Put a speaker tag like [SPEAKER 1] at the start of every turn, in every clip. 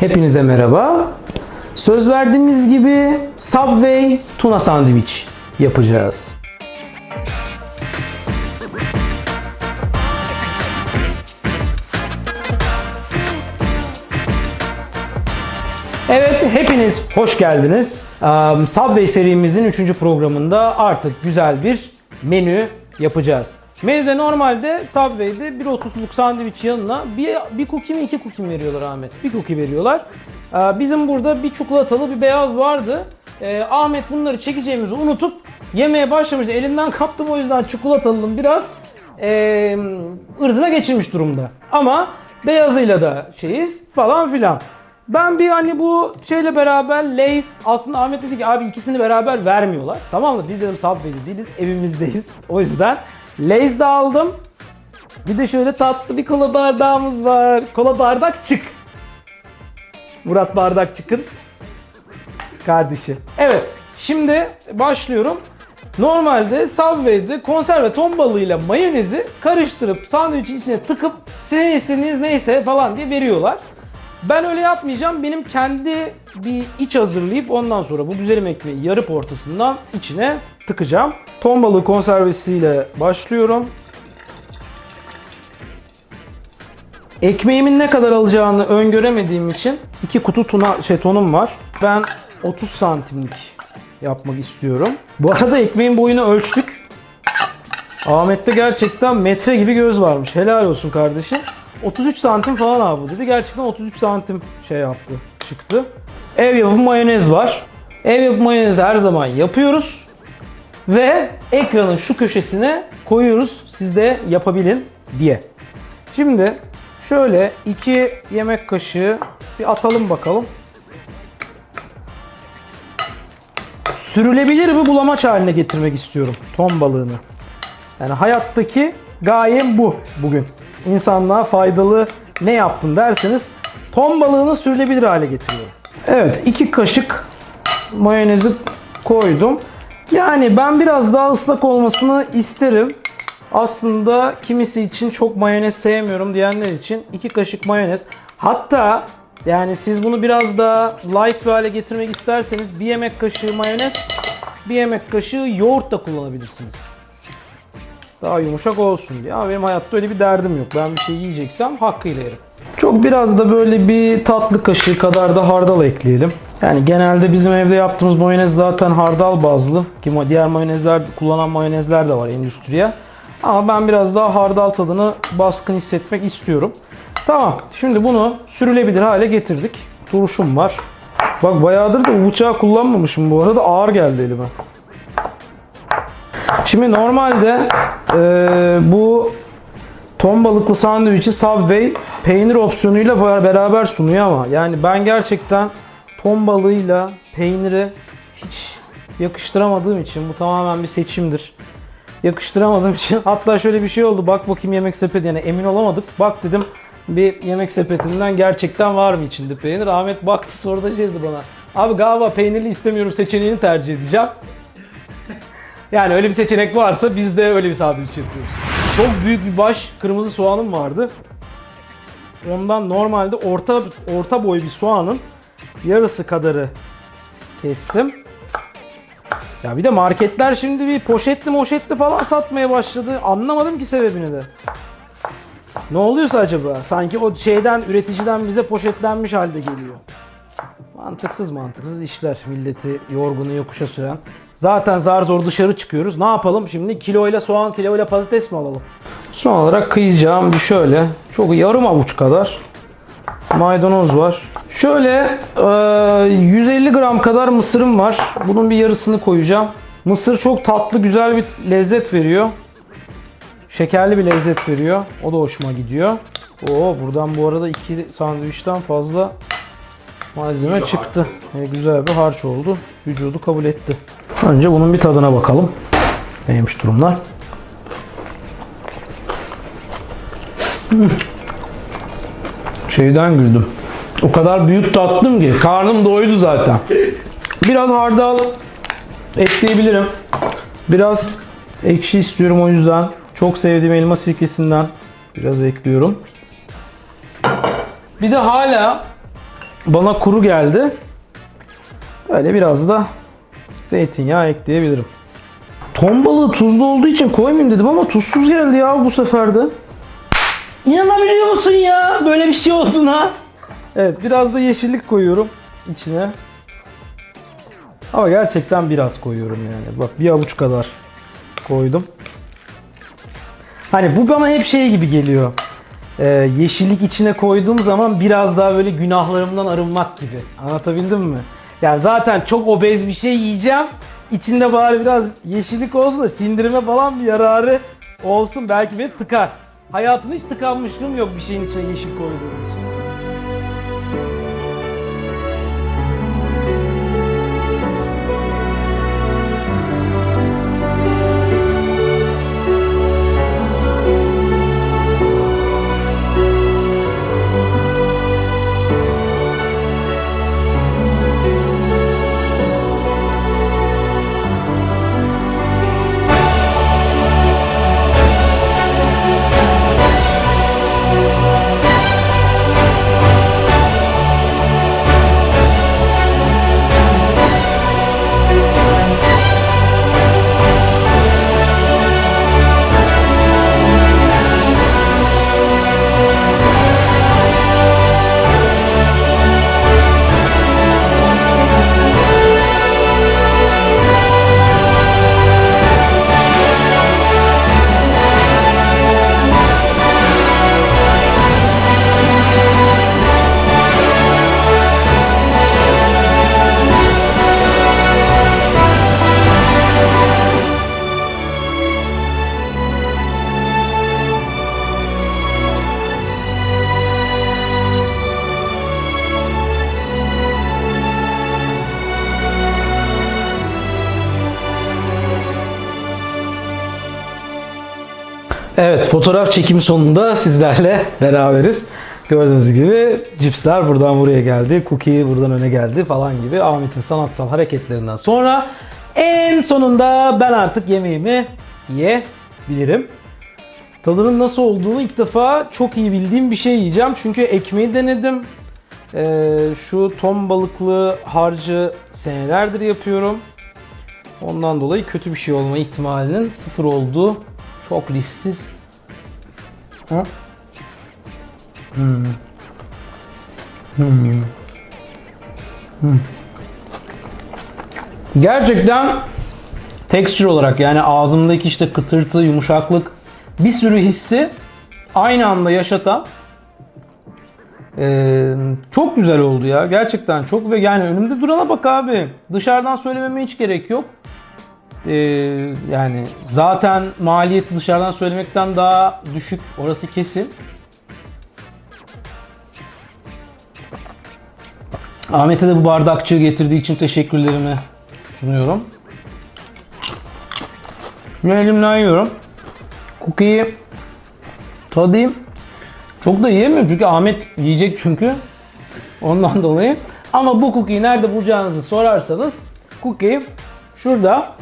[SPEAKER 1] Hepinize merhaba. Söz verdiğimiz gibi Subway tuna sandviç yapacağız. Evet, hepiniz hoş geldiniz. Subway serimizin 3. programında artık güzel bir menü yapacağız. Menüde normalde Subway'de 1.30'luk sandviç yanına bir, bir cookie mi iki cookie mi veriyorlar Ahmet? Bir cookie veriyorlar. Ee, Bizim burada bir çikolatalı bir beyaz vardı. Ee, Ahmet bunları çekeceğimizi unutup yemeye başlamış. Elimden kaptım o yüzden çikolatalının biraz ee, ırzına geçirmiş durumda. Ama beyazıyla da şeyiz falan filan. Ben bir hani bu şeyle beraber Lay's aslında Ahmet dedi ki abi ikisini beraber vermiyorlar. Tamam mı? Biz dedim Subway'de değiliz evimizdeyiz. O yüzden Lay's de aldım. Bir de şöyle tatlı bir kola bardağımız var. Kola bardak çık. Murat bardak çıkın. Kardeşi. Evet. Şimdi başlıyorum. Normalde Subway'de konserve ton balığıyla mayonezi karıştırıp sandviçin içine tıkıp sizin istediğiniz neyse falan diye veriyorlar. Ben öyle yapmayacağım. Benim kendi bir iç hazırlayıp ondan sonra bu güzelim ekmeği yarıp ortasından içine tıkacağım. Ton balığı konservesiyle başlıyorum. Ekmeğimin ne kadar alacağını öngöremediğim için iki kutu tuna şey tonum var. Ben 30 santimlik yapmak istiyorum. Bu arada ekmeğin boyunu ölçtük. Ahmet'te gerçekten metre gibi göz varmış. Helal olsun kardeşim. 33 santim falan abi dedi. Gerçekten 33 santim şey yaptı, çıktı. Ev yapımı mayonez var. Ev yapımı mayonezi her zaman yapıyoruz. Ve ekranın şu köşesine koyuyoruz. Siz de yapabilin diye. Şimdi şöyle 2 yemek kaşığı bir atalım bakalım. Sürülebilir bir bulamaç haline getirmek istiyorum ton balığını. Yani hayattaki gayem bu bugün. İnsanlığa faydalı ne yaptın derseniz ton balığını sürülebilir hale getiriyorum. Evet iki kaşık mayonezi koydum. Yani ben biraz daha ıslak olmasını isterim. Aslında kimisi için çok mayonez sevmiyorum diyenler için iki kaşık mayonez. Hatta yani siz bunu biraz daha light bir hale getirmek isterseniz bir yemek kaşığı mayonez, bir yemek kaşığı yoğurt da kullanabilirsiniz daha yumuşak olsun diye. Ama benim hayatta öyle bir derdim yok. Ben bir şey yiyeceksem hakkıyla yerim. Çok biraz da böyle bir tatlı kaşığı kadar da hardal ekleyelim. Yani genelde bizim evde yaptığımız mayonez zaten hardal bazlı. Ki diğer mayonezler, kullanan mayonezler de var endüstriye. Ama ben biraz daha hardal tadını baskın hissetmek istiyorum. Tamam. Şimdi bunu sürülebilir hale getirdik. Turşum var. Bak bayağıdır da bıçağı kullanmamışım bu arada. Ağır geldi elime. Şimdi normalde e, bu ton balıklı sandviçi Subway peynir opsiyonuyla beraber sunuyor ama yani ben gerçekten ton balığıyla peyniri hiç yakıştıramadığım için bu tamamen bir seçimdir. Yakıştıramadığım için hatta şöyle bir şey oldu bak bakayım yemek sepeti yani emin olamadık bak dedim bir yemek sepetinden gerçekten var mı içinde peynir? Ahmet baktı sonra da şey dedi bana abi galiba peynirli istemiyorum seçeneğini tercih edeceğim. Yani öyle bir seçenek varsa biz de öyle bir sandviç yapıyoruz. Çok büyük bir baş kırmızı soğanım vardı. Ondan normalde orta orta boy bir soğanın yarısı kadarı kestim. Ya bir de marketler şimdi bir poşetli moşetli falan satmaya başladı. Anlamadım ki sebebini de. Ne oluyorsa acaba? Sanki o şeyden üreticiden bize poşetlenmiş halde geliyor. Mantıksız mantıksız işler milleti yorgunu yokuşa süren. Zaten zar zor dışarı çıkıyoruz. Ne yapalım şimdi? Kiloyla soğan, kiloyla patates mi alalım? Son olarak kıyacağım bir şöyle. Çok yarım avuç kadar maydanoz var. Şöyle e, 150 gram kadar mısırım var. Bunun bir yarısını koyacağım. Mısır çok tatlı, güzel bir lezzet veriyor. Şekerli bir lezzet veriyor. O da hoşuma gidiyor. Oo buradan bu arada iki sandviçten fazla malzeme çıktı. E, güzel bir harç oldu. Vücudu kabul etti. Önce bunun bir tadına bakalım. Neymiş durumlar? Hmm. Şeyden güldüm. O kadar büyük tattım ki karnım doydu zaten. Biraz hardal ekleyebilirim. Biraz ekşi istiyorum o yüzden. Çok sevdiğim elma sirkesinden biraz ekliyorum. Bir de hala bana kuru geldi. Öyle biraz da zeytinyağı ekleyebilirim. Ton balığı tuzlu olduğu için koymayayım dedim ama tuzsuz geldi ya bu sefer de. İnanabiliyor musun ya böyle bir şey olduğuna? Evet biraz da yeşillik koyuyorum içine. Ama gerçekten biraz koyuyorum yani. Bak bir avuç kadar koydum. Hani bu bana hep şey gibi geliyor. Ee, yeşillik içine koyduğum zaman biraz daha böyle günahlarımdan arınmak gibi. Anlatabildim mi? Yani zaten çok obez bir şey yiyeceğim. İçinde bari biraz yeşillik olsun da sindirime falan bir yararı olsun. Belki beni tıkar. Hayatımda hiç tıkanmışlığım yok bir şeyin içine yeşil koyduğum Evet fotoğraf çekimi sonunda sizlerle beraberiz. Gördüğünüz gibi cipsler buradan buraya geldi. Cookie buradan öne geldi falan gibi. Ahmet'in sanatsal hareketlerinden sonra en sonunda ben artık yemeğimi yiyebilirim. Tadının nasıl olduğunu ilk defa çok iyi bildiğim bir şey yiyeceğim. Çünkü ekmeği denedim. Ee, şu ton balıklı harcı senelerdir yapıyorum. Ondan dolayı kötü bir şey olma ihtimalinin sıfır olduğu çok risksiz. Ha? Hmm. Hmm. Hmm. Gerçekten texture olarak yani ağzımdaki işte kıtırtı, yumuşaklık bir sürü hissi aynı anda yaşatan ee, çok güzel oldu ya. Gerçekten çok ve yani önümde durana bak abi. Dışarıdan söylememe hiç gerek yok. Ee, yani zaten maliyeti dışarıdan söylemekten daha düşük. Orası kesin. Ahmet'e de bu bardakçığı getirdiği için teşekkürlerimi sunuyorum. Ve elimden yiyorum. Cookie'yi tadayım. Çok da yiyemiyorum çünkü Ahmet yiyecek çünkü. Ondan dolayı. Ama bu cookie'yi nerede bulacağınızı sorarsanız cookie şurada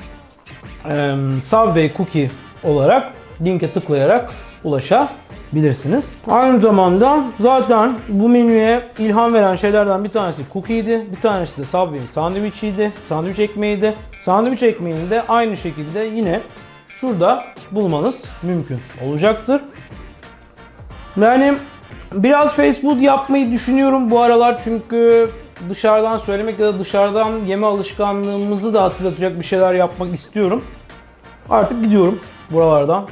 [SPEAKER 1] e, Subway Cookie olarak linke tıklayarak ulaşabilirsiniz. Aynı zamanda zaten bu menüye ilham veren şeylerden bir tanesi cookie'ydi. Bir tanesi de Subway'in sandviçiydi. Sandviç ekmeğiydi. Sandviç ekmeğini de aynı şekilde yine şurada bulmanız mümkün olacaktır. Yani biraz fast food yapmayı düşünüyorum bu aralar çünkü dışarıdan söylemek ya da dışarıdan yeme alışkanlığımızı da hatırlatacak bir şeyler yapmak istiyorum. Artık gidiyorum buralardan.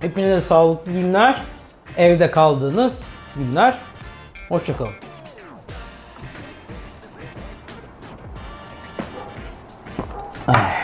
[SPEAKER 1] Hepinize sağlıklı günler. Evde kaldığınız günler. Hoşçakalın. Ay.